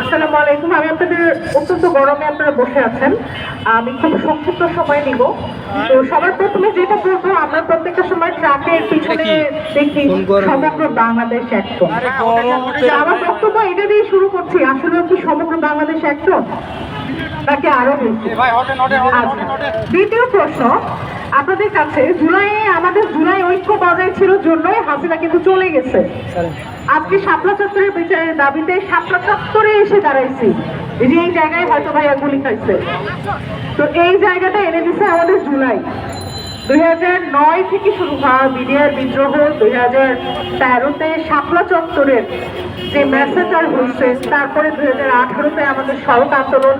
আসসালামু আলাইকুম আমি আপনাদের অত্যন্ত গরমে আপনারা বসে আছেন। আমি খুব সংক্ষিপ্ত সময় নিব। তো সবার প্রথমে যেটা বলব আমরা প্রত্যেকটা সময় ট্রাকের পিছনে দেখি সমগ্র বাংলাদেশ একদম। আমার বক্তব্য এটা দিয়ে শুরু করছি। আসলে কি সমগ্র বাংলাদেশ একদম? নাকি আরও বেশি? আচ্ছা। দ্বিতীয় প্রশ্ন আপনাদের কাছে জুলাইয়ে আমাদের জুলাই ঐক্য বজায় ছিল জন্যই হাসিনা কিন্তু চলে গেছে। আজকে শাপলা চত্বরের বিচারের দাবিতে শাপলা চত্বরে এসে দাঁড়াইছি। এই যে এই জায়গায় হয়তো ভাইয়া গুলি খাইছে। তো এই জায়গাটা এনে দিছে আমাদের জুলাই। দুই হাজার নয় থেকে শুরু হওয়া বিডিআর বিদ্রোহ দুই হাজার তেরোতে শাপলা চত্বরের যে ম্যাসেজার হয়েছে তারপরে দুই হাজার আঠারোতে আমাদের সড়ক আন্দোলন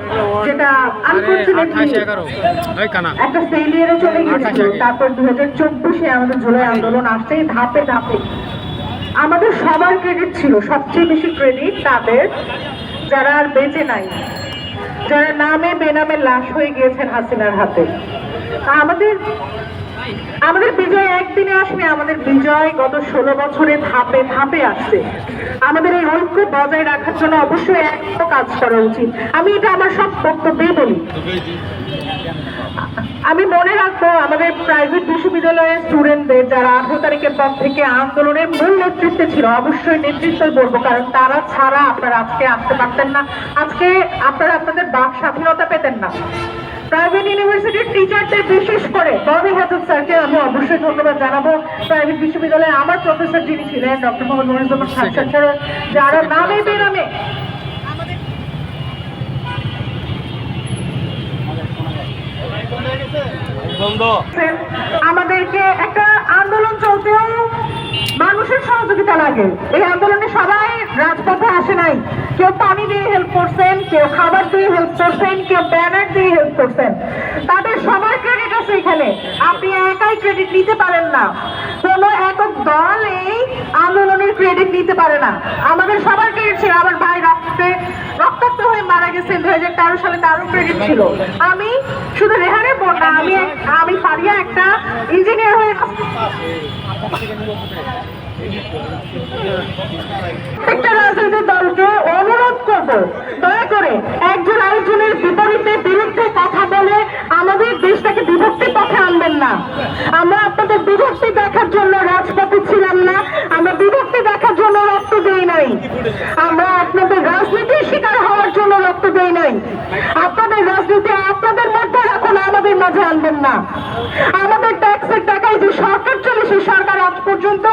যেটা আনফর্চুনেটলি একটা ফেলিয়ারে চলে গিয়েছিল। তারপর দুই হাজার চব্বিশে আমাদের জুলাই আন্দোলন আসছে ধাপে ধাপে। আমাদের সবার ক্রেডিট ছিল সবচেয়ে বেশি ক্রেডিট তাদের যারা আর বেঁচে নাই যারা নামে বেনামে লাশ হয়ে গিয়েছেন হাসিনার হাতে। আমাদের আমাদের বিজয় একদিনে আসবে, আমাদের বিজয় গত ষোলো বছরে ধাপে ধাপে আসছে। আমাদের এই ঐক্য বজায় রাখার জন্য অবশ্যই এক কাজ করা উচিত। আমি এটা আমার সব বক্তব্যেই বলি। আমি মনে রাখব, আমাদের প্রাইভেট বিশ্ববিদ্যালয়ের স্টুডেন্টদের যারা আঠারো তারিখের পর থেকে আন্দোলনের মূল নেতৃত্বে ছিল, অবশ্যই নেতৃত্বই বলব, কারণ তারা ছাড়া আপনারা আজকে আসতে পারতেন না। আজকে আপনারা আপনাদের বাক স্বাধীনতা পেতেন না। টিচারদের বিশেষ করে ববি হাজব স্যারকে আমি অবশ্যই ধন্যবাদ জানাব। প্রাইভেট বিশ্ববিদ্যালয়ে আমার প্রফেসর যিনি ছিলেন, ডক্টর মোহাম্মদ মনিরুজ্জামান খান স্যার যারা নামে বেনামে আমাদেরকে একটা আন্দোলন চলতেও মানুষের সহযোগিতা লাগে। এই আন্দোলনে সবাই রাজপথে আসে নাই। কেউ পানি দিয়ে হেল্প করছেন, কেউ খাবার দিয়ে হেল্প করছেন, কেউ ব্যানার দিয়ে হেল্প করছেন। তাদের সবার ক্রেডিট আছে এখানে। আপনি একাই ক্রেডিট নিতে পারেন না। কোনো একক দল এই আন্দোলনের ক্রেডিট নিতে পারে না। আমাদের সবার ক্রেডিট ছিল। আমার ভাই রক্তে রক্তাক্ত হয়ে মারা গেছেন। দু হাজার তেরো সালে তারও ক্রেডিট ছিল। আমি শুধু রেহানের বোন না, আমি আমি পারিয়া একটা ইঞ্জিনিয়ার হয়ে রাজপথে ছিলাম না, আমরা বিভক্তি দেখার জন্য রক্ত দেই নাই। আমরা আপনাদের রাজনীতির শিকার হওয়ার জন্য রক্ত দেই নাই। আপনাদের রাজনীতি আপনাদের মধ্যে রাখুন, আমাদের মাঝে আনবেন না। আমাদের ট্যাক্সের টাকায় যে সরকার চলে সেই সরকার আজ পর্যন্ত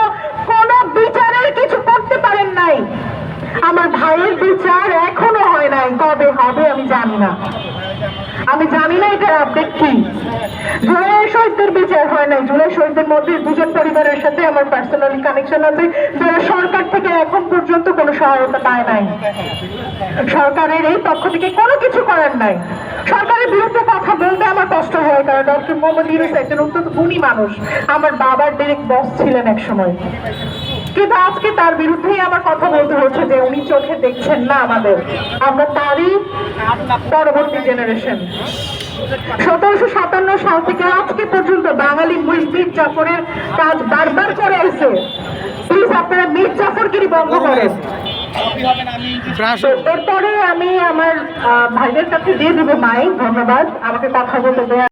কোনো বিচারের কিছু করতে পারেন নাই আমার ভাইয়ের বিচার এখনও হয় নাই কবে হবে আমি জানি না আমি জানি না এটার আপডেট কি। জুলাই শহীদদের বিচার হয় নাই। জুলাই শহীদদের মধ্যে দুজন পরিবারের সাথে আমার পার্সোনালি কানেকশন আছে। যারা সরকার থেকে এখন পর্যন্ত কোনো সহায়তা পায় নাই। সরকারের এই পক্ষ থেকে কোনো কিছু করার নাই। সরকারের বিরুদ্ধে কথা বলতে আমার কষ্ট হয়, কারণ ডক্টর মোহাম্মদ ইউনুস একজন অত্যন্ত গুণী মানুষ। আমার বাবার ডিরেক্ট বস ছিলেন এক সময় কিন্তু আজকে তার বিরুদ্ধেই আমার কথা বলতে হচ্ছে যে উনি চোখে দেখছেন না আমাদের। আমরা তারই পরবর্তী জেনারেশন সতেরোশো সাতান্ন সাল থেকে আজকে পর্যন্ত বাঙালি মসজিদ জাফরের কাজ বারবার করে আসছে প্লিজ আপনারা মীর জাফরগিরি বন্ধ করেন। এরপরে আমি আমার ভাইদের কাছে দিয়ে দিব মাই ধন্যবাদ। আমাকে কথা বলতে দেওয়া